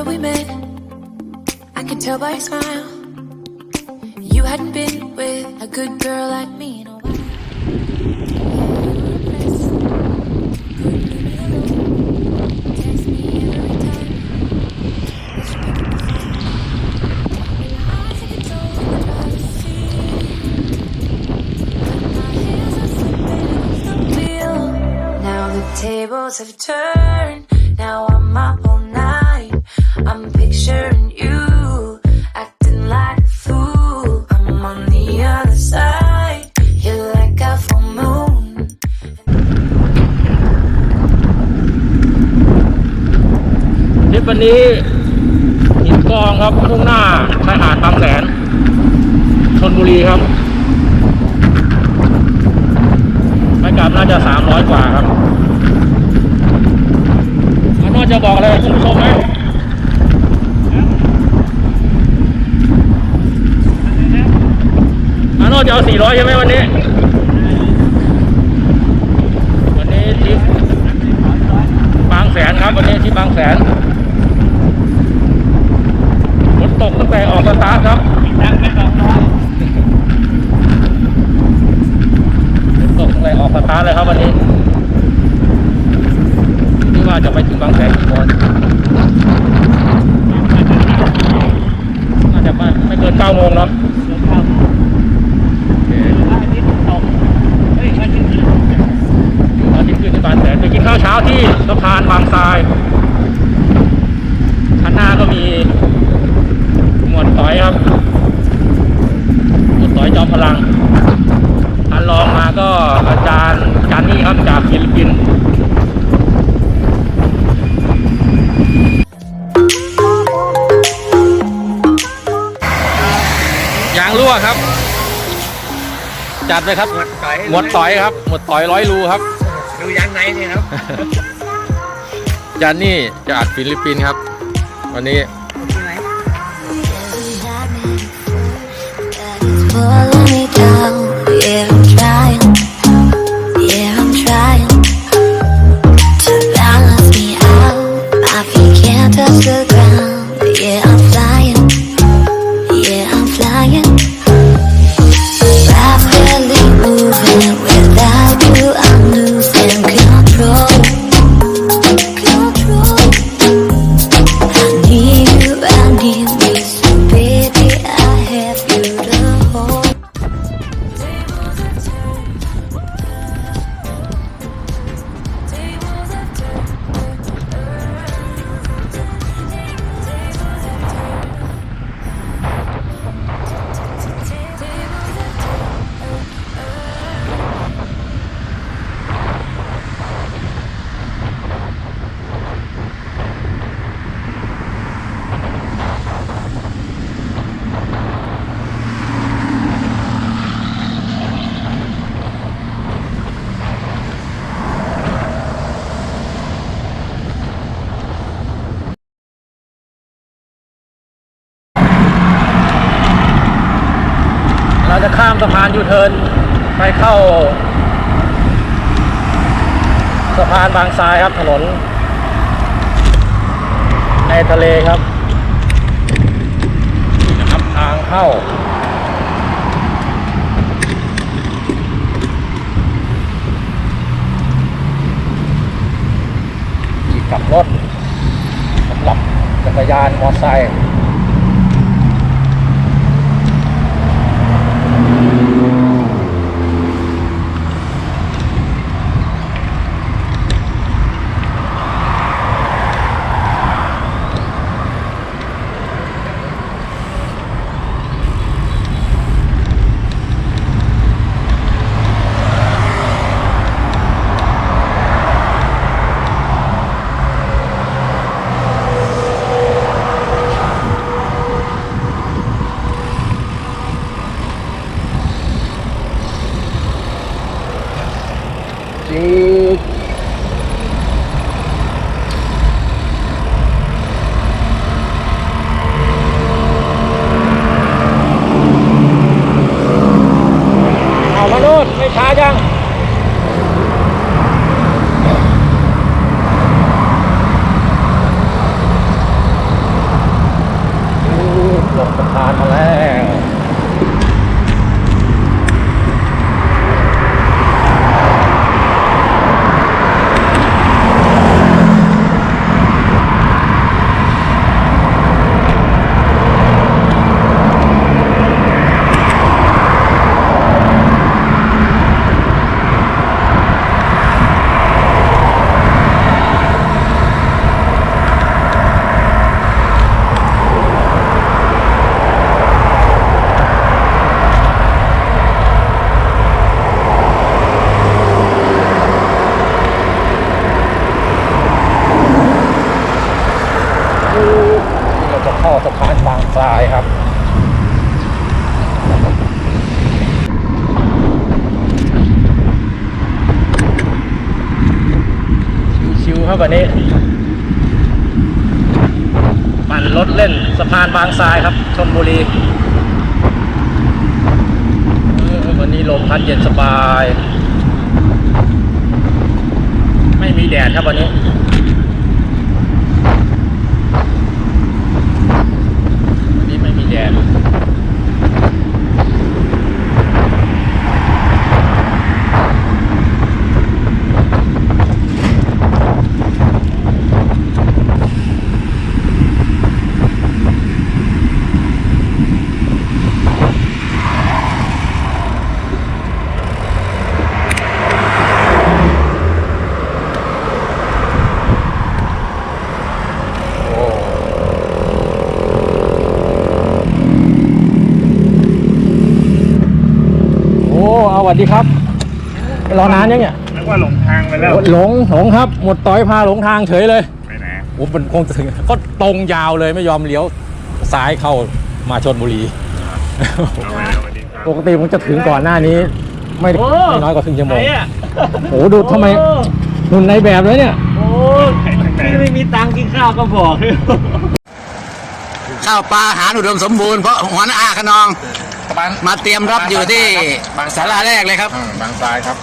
summer we met. I could tell by your smile. You hadn't been with a good girl like me มุ่งหน้าชายหาดบางแสนชนบุรีครับไปกลับน่าจะสามร้อยกว่าครับอันนอกจะบอกอะไรคุณผู้ชมไหมอันนอกจะเอาสี่ร้อยใช่ไหมวันนี้ ดไปครับ หมวดต่อยหมวดต่อยครับ หมวดต่อยร้อยรูครับ ดูยางในเนี่ยครับ จานนี่จากฟิลิปปินส์ครับ วันนี้ Pulling me down, สะพานยูเทิร์นไปเข้า สะพานบางทรายครับถนน ในทะเลครับนี่นะครับทางเข้าที่กลับรถสำหรับจักรยานมอเตอร์ไซค์ ครับวันนี้ ปั่นรถเล่นสะพานบางทรายครับชลบุรีวันนี้ลมพัดเย็นสบาย ไม่มีแดดครับวันนี้นี้ไม่มีแดด โอ้เอาส วัสดีครับรอนานยังเนี่ยนึกว่าหลงทางไปแล้วหลงหลงครับ หมดต่อยพาหลงทางเฉยเลยไปไหนโอ้มันคงจะถึงก็ตรงยาวเลยไม่ยอมเลี้ยวซ้ายเข้ามาชนบุรีเอาไปแล้วสวัสดีครับปกติผมจะถึงก่อนหน้านี้ ไม่โอ้ไม่น้อยกว่าครึ่งชั่วโมงไหนอะโอ้โหดูทำไมหุ่นในแบบเลยเนี่ยโอ้พี่ไม่มีตังค์กินข้าวก็บอกข้าวปลาอาหารอุดมสมบูรณ์เพราะหัวหน้าอาขนอง มาเตรียมรับอยู่ที่ศาลาแรกเลยครับบางทรายครับ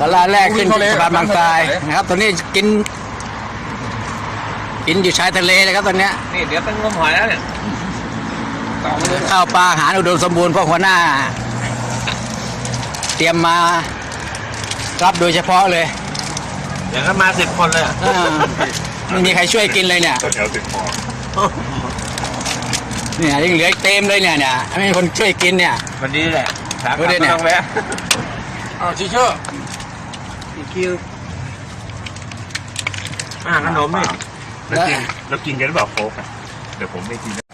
ศาลาแรกขึ้นสะพานบางทรายนะครับ ตอนนี้กิน กินอยู่ชายทะเลเลยครับตอนเนี้ย นี่เดี๋ยวต้องงมหอยแล้วเนี่ยข้าวปลาอาหารอุดมสมบูรณ์เพราะหัวหน้า เตรียมมา รับโดยเฉพาะเลยเดี๋ยวก็มาสิบคนเลยอะอ่าไม่มีใครช่วยกินเลยเนี่ยก็เดี๋ยวติดคอ เนี่ยยังเหลืออีกเต็มเลยเนี่ยเนี่ยไม่มีคนช่วยกินเนี่ย วันนี้แหละขากลับวันนี้เนี่ยไม่ต้องแวะอ๋อชิเชื่ออีกคิวอ่าขนมนี่แล้วกินแล้วกินกันหรือเปล่าโฟกอะเดี๋ยวผมไม่กินนะ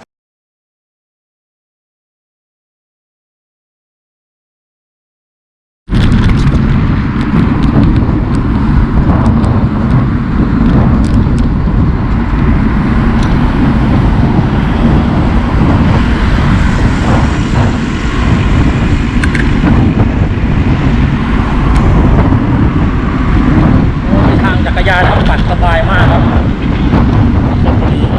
มีทางจักรยานครับปั่นสบายมากครับชลบุรีห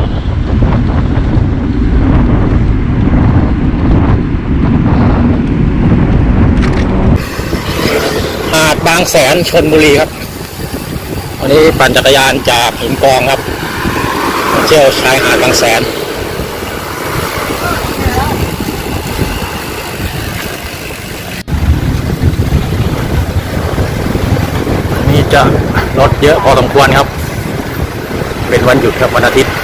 าดบางแสนชนบุรีครับ วันนี้ปั่นจักรยานจากหินกองครับเที่ยวชายหาดบางแสน นี่จะรถเยอะพอสมควรครับ เป็นวันหยุดครับวันอาทิตย์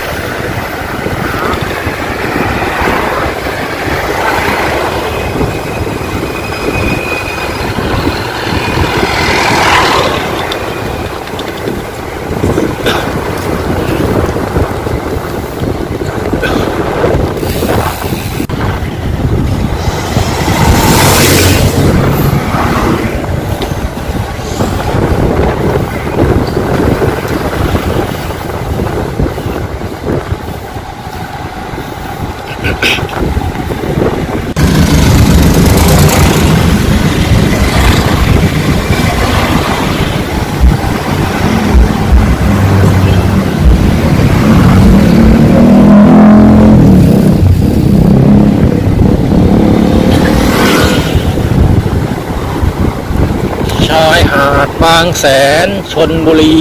ชายหางแสนชนบุรี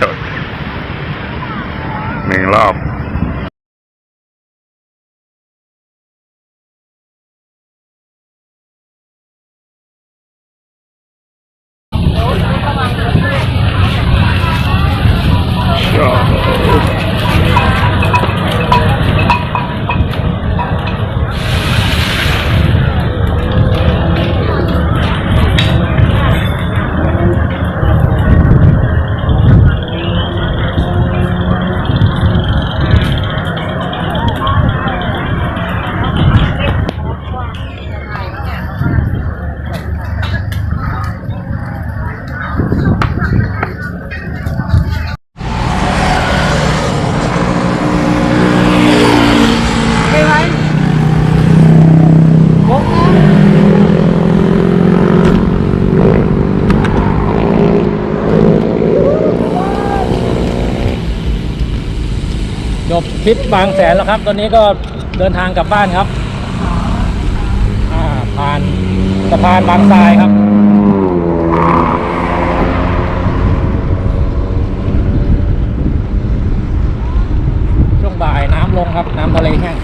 สดหนึ่งรอบ ริปบางแสนแล้วครับ ตอนนี้ก็เดินทางกลับบ้านครับผ่านสะพานบางทรายครับ ช่วงบ่ายน้ำลงครับ น้ำทะเลแห้ง